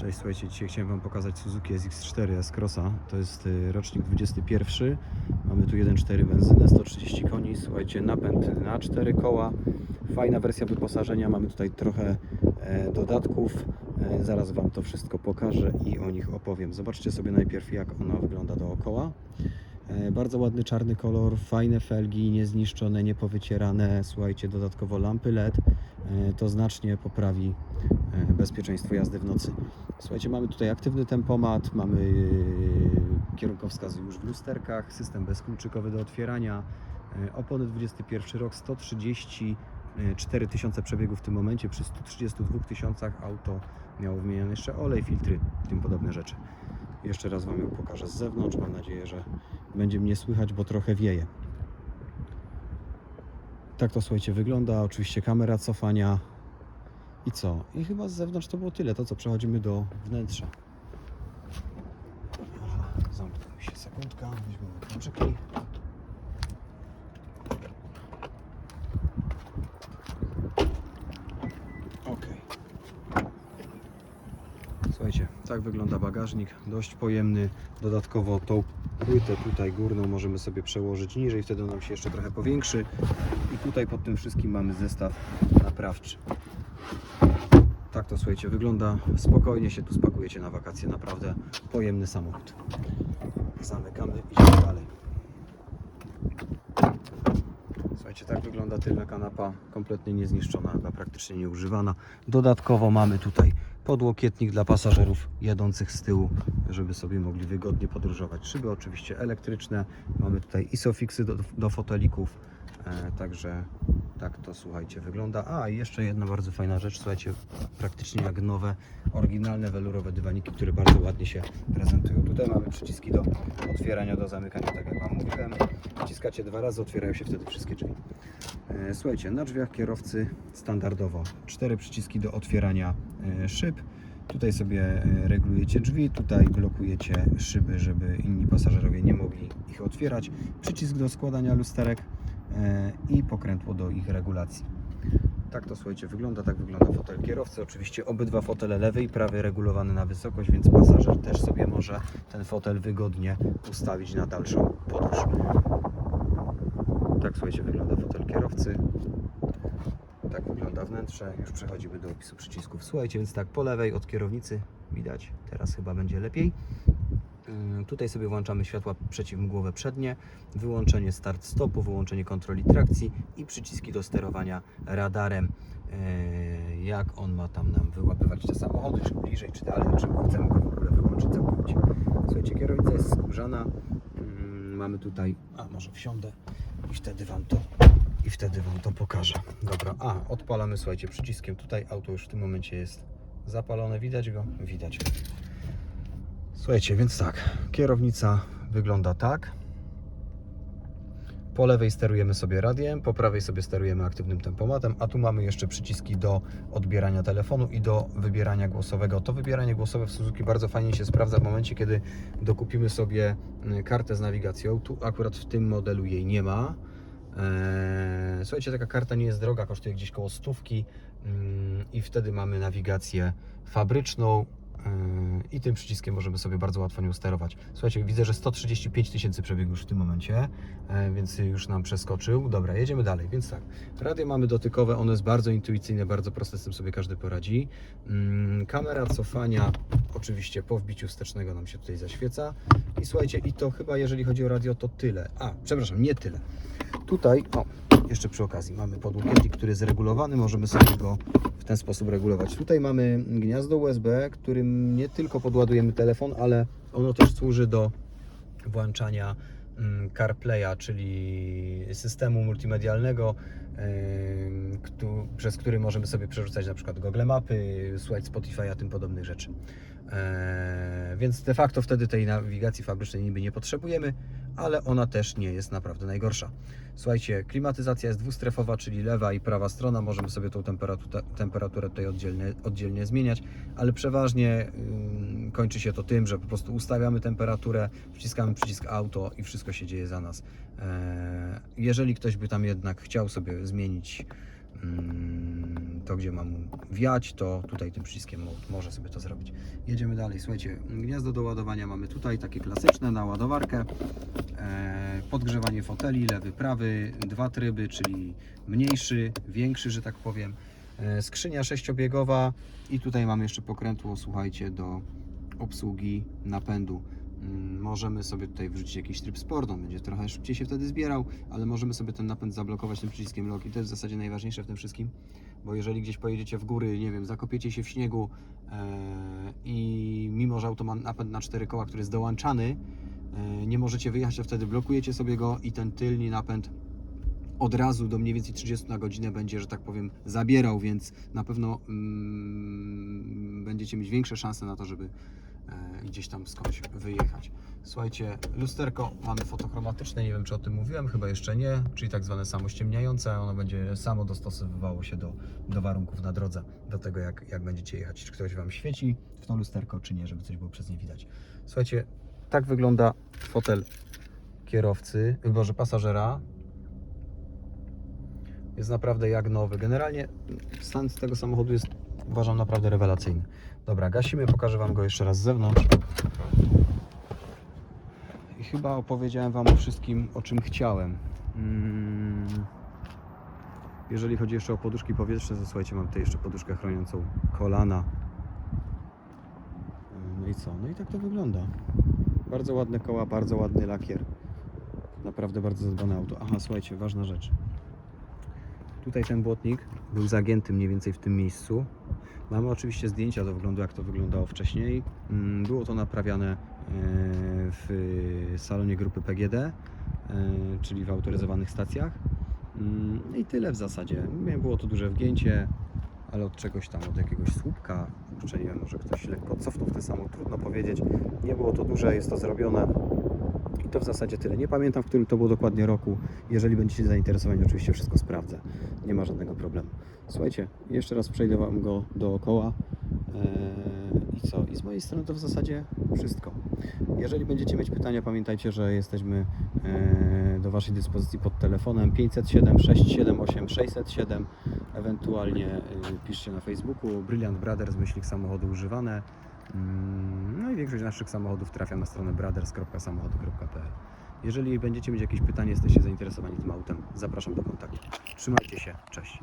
Cześć, słuchajcie, dzisiaj chciałem Wam pokazać Suzuki SX4 S-Crossa. To jest y, rocznik 21. Mamy tu 1.4 benzynę, 130 koni. Słuchajcie, napęd na 4 koła. Fajna wersja wyposażenia. Mamy tutaj trochę e, dodatków. E, zaraz Wam to wszystko pokażę i o nich opowiem. Zobaczcie sobie najpierw, jak ona wygląda dookoła. E, Bardzo ładny czarny kolor, fajne felgi, niezniszczone, niepowycierane. Słuchajcie, dodatkowo lampy LED. E, To znacznie poprawi e, bezpieczeństwo jazdy w nocy. Słuchajcie, mamy tutaj aktywny tempomat, mamy e, kierunkowskazy już w lusterkach, system bezkluczykowy do otwierania, opony 21 rok, 134 tysiące przebiegów w tym momencie, przy 132 tysiącach auto miało wymieniony jeszcze olej, filtry, tym podobne rzeczy. Jeszcze raz Wam ją pokażę z zewnątrz, mam nadzieję, że będzie mnie słychać, bo trochę wieje. Tak to słuchajcie wygląda, oczywiście kamera cofania, i co? I chyba z zewnątrz to było tyle. To co, przechodzimy do wnętrza. Zamknę się sekundka, weźmiemy kluczyki. Słuchajcie, tak wygląda bagażnik, dość pojemny. Dodatkowo tą płytę tutaj górną możemy sobie przełożyć niżej, wtedy nam się jeszcze trochę powiększy. I tutaj pod tym wszystkim mamy zestaw naprawczy. Tak to słuchajcie, wygląda spokojnie się tu spakujecie na wakacje, naprawdę pojemny samochód. Zamykamy, idziemy dalej. Słuchajcie, tak wygląda tylna kanapa, kompletnie niezniszczona, praktycznie nieużywana. Dodatkowo mamy tutaj podłokietnik dla pasażerów jadących z tyłu, żeby sobie mogli wygodnie podróżować. Szyby oczywiście elektryczne, mamy tutaj isofixy do, do fotelików, e, także tak to słuchajcie wygląda. A jeszcze jedna bardzo fajna rzecz, słuchajcie, praktycznie jak nowe, oryginalne welurowe dywaniki, które bardzo ładnie się prezentują. Tutaj mamy przyciski do otwierania, do zamykania, tak jak Wam mówiłem. Wciskacie dwa razy, otwierają się wtedy wszystkie drzwi. E, Słuchajcie, na drzwiach kierowcy standardowo cztery przyciski do otwierania e, szyb. Tutaj sobie e, regulujecie drzwi, tutaj blokujecie szyby, żeby inni pasażerowie nie mogli ich otwierać. Przycisk do składania lusterek i pokrętło do ich regulacji. Tak to słuchajcie wygląda, tak wygląda fotel kierowcy. Oczywiście obydwa fotele lewy i prawy regulowane na wysokość, więc pasażer też sobie może ten fotel wygodnie ustawić na dalszą podróż. Tak słuchajcie wygląda fotel kierowcy. Tak wygląda wnętrze. Już przechodzimy do opisu przycisków. Słuchajcie, więc tak po lewej od kierownicy widać, teraz chyba będzie lepiej. Ym, Tutaj sobie włączamy światła przeciwmgłowe przednie, wyłączenie start stopu, wyłączenie kontroli trakcji i przyciski do sterowania radarem. Yy, Jak on ma tam nam wyłapywać te samochody, czy bliżej, czy dalej, czy chcemy go w ogóle wyłączyć całkowicie. Słuchajcie, kierownica jest skórzana. Mamy tutaj, a może wsiądę i wtedy Wam to i wtedy Wam to pokażę. Dobra, a odpalamy, słuchajcie, przyciskiem tutaj. Auto już w tym momencie jest zapalone. Widać go? Widać. Słuchajcie, więc tak, kierownica wygląda tak. Po lewej sterujemy sobie radiem, po prawej sobie sterujemy aktywnym tempomatem, a tu mamy jeszcze przyciski do odbierania telefonu i do wybierania głosowego. To wybieranie głosowe w Suzuki bardzo fajnie się sprawdza w momencie, kiedy dokupimy sobie y, kartę z nawigacją. Tu akurat w tym modelu jej nie ma. Eee, Słuchajcie, taka karta nie jest droga, kosztuje gdzieś koło stówki mm, i wtedy mamy nawigację fabryczną i tym przyciskiem możemy sobie bardzo łatwo nią sterować. Słuchajcie, widzę, że 135 tysięcy przebiegł już w tym momencie, e, więc już nam przeskoczył. Dobra, jedziemy dalej. Więc tak, radio mamy dotykowe, ono jest bardzo intuicyjne, bardzo proste, z tym sobie każdy poradzi. Mm, Kamera cofania, oczywiście po wbiciu wstecznego nam się tutaj zaświeca. I słuchajcie, i to chyba jeżeli chodzi o radio, to tyle. A, przepraszam, nie tyle. Tutaj, o, jeszcze przy okazji, mamy podłokietnik, który jest regulowany, możemy sobie go w ten sposób regulować. Tutaj mamy gniazdo USB, którym nie tylko podładujemy telefon, ale ono też służy do włączania mm, CarPlaya, czyli systemu multimedialnego, któ- przez który możemy sobie przerzucać na przykład Google Mapy, słuchać Spotify'a, tym podobnych rzeczy. E, więc de facto wtedy tej nawigacji fabrycznej niby nie potrzebujemy, ale ona też nie jest naprawdę najgorsza. Słuchajcie, klimatyzacja jest dwustrefowa, czyli lewa i prawa strona. Możemy sobie tą temperaturę, tutaj oddzielnie, oddzielnie zmieniać, ale przeważnie ym, kończy się to tym, że po prostu ustawiamy temperaturę, wciskamy przycisk auto i wszystko się dzieje za nas. E, jeżeli ktoś by tam jednak chciał sobie zmienić ym, to gdzie mam wiać, to tutaj tym przyciskiem mo- może sobie to zrobić. Jedziemy dalej. Słuchajcie, gniazdo do ładowania mamy tutaj, takie klasyczne na ładowarkę. E, podgrzewanie foteli, lewy, prawy, dwa tryby, czyli mniejszy, większy, że tak powiem. E, skrzynia sześciobiegowa i tutaj mamy jeszcze pokrętło, słuchajcie, do obsługi napędu. Mm, Możemy sobie tutaj wrzucić jakiś tryb sport, on będzie trochę szybciej się wtedy zbierał, ale możemy sobie ten napęd zablokować tym przyciskiem lock i to jest w zasadzie najważniejsze w tym wszystkim, bo jeżeli gdzieś pojedziecie w góry, nie wiem, zakopiecie się w śniegu e, i mimo, że auto ma napęd na cztery koła, który jest dołączany, e, nie możecie wyjechać, to wtedy blokujecie sobie go i ten tylny napęd od razu do mniej więcej 30 na godzinę będzie, że tak powiem, zabierał, więc na pewno mm, będziecie mieć większe szanse na to, żeby gdzieś tam skądś wyjechać. Słuchajcie, lusterko mamy fotochromatyczne, nie wiem czy o tym mówiłem, chyba jeszcze nie, czyli tak zwane samościemniające, ono będzie samo dostosowywało się do, do warunków na drodze, do tego jak, jak będziecie jechać, czy ktoś Wam świeci w to lusterko, czy nie, żeby coś było przez nie widać. Słuchajcie, tak wygląda fotel kierowcy, boże pasażera, jest naprawdę jak nowy. Generalnie stan tego samochodu jest uważam naprawdę rewelacyjny. Dobra, gasimy, pokażę Wam go jeszcze raz z zewnątrz. I chyba opowiedziałem Wam o wszystkim, o czym chciałem. Mm. Jeżeli chodzi jeszcze o poduszki powietrzne, to słuchajcie, mam tutaj jeszcze poduszkę chroniącą kolana. No i co? No i tak to wygląda. Bardzo ładne koła, bardzo ładny lakier. Naprawdę bardzo zadbane auto. Aha, słuchajcie, ważna rzecz. Tutaj ten błotnik był zagięty mniej więcej w tym miejscu. Mamy oczywiście zdjęcia do wyglądu, jak to wyglądało wcześniej. Mm, Było to naprawiane e, w salonie grupy PGD, e, czyli w autoryzowanych stacjach. Mm, I tyle w zasadzie. Było to duże wgięcie, ale od czegoś tam, od jakiegoś słupka, kurczę, nie wiem, może ktoś lekko cofnął w ten samochód, trudno powiedzieć. Nie było to duże, jest to zrobione. I to w zasadzie tyle. Nie pamiętam, w którym to było dokładnie roku. Jeżeli będziecie zainteresowani, oczywiście wszystko sprawdzę. Nie ma żadnego problemu. Słuchajcie, jeszcze raz przejdę Wam go dookoła. Eee, I co? I z mojej strony to w zasadzie wszystko. Jeżeli będziecie mieć pytania, pamiętajcie, że jesteśmy e, do Waszej dyspozycji pod telefonem 507 678 607. Ewentualnie e, piszcie na Facebooku Brilliant Brothers, myślik samochody używane. Mm, No i większość naszych samochodów trafia na stronę brothers.samochody.pl. Jeżeli będziecie mieć jakieś pytanie, jesteście zainteresowani tym autem, zapraszam do kontaktu. Trzymajcie się, cześć.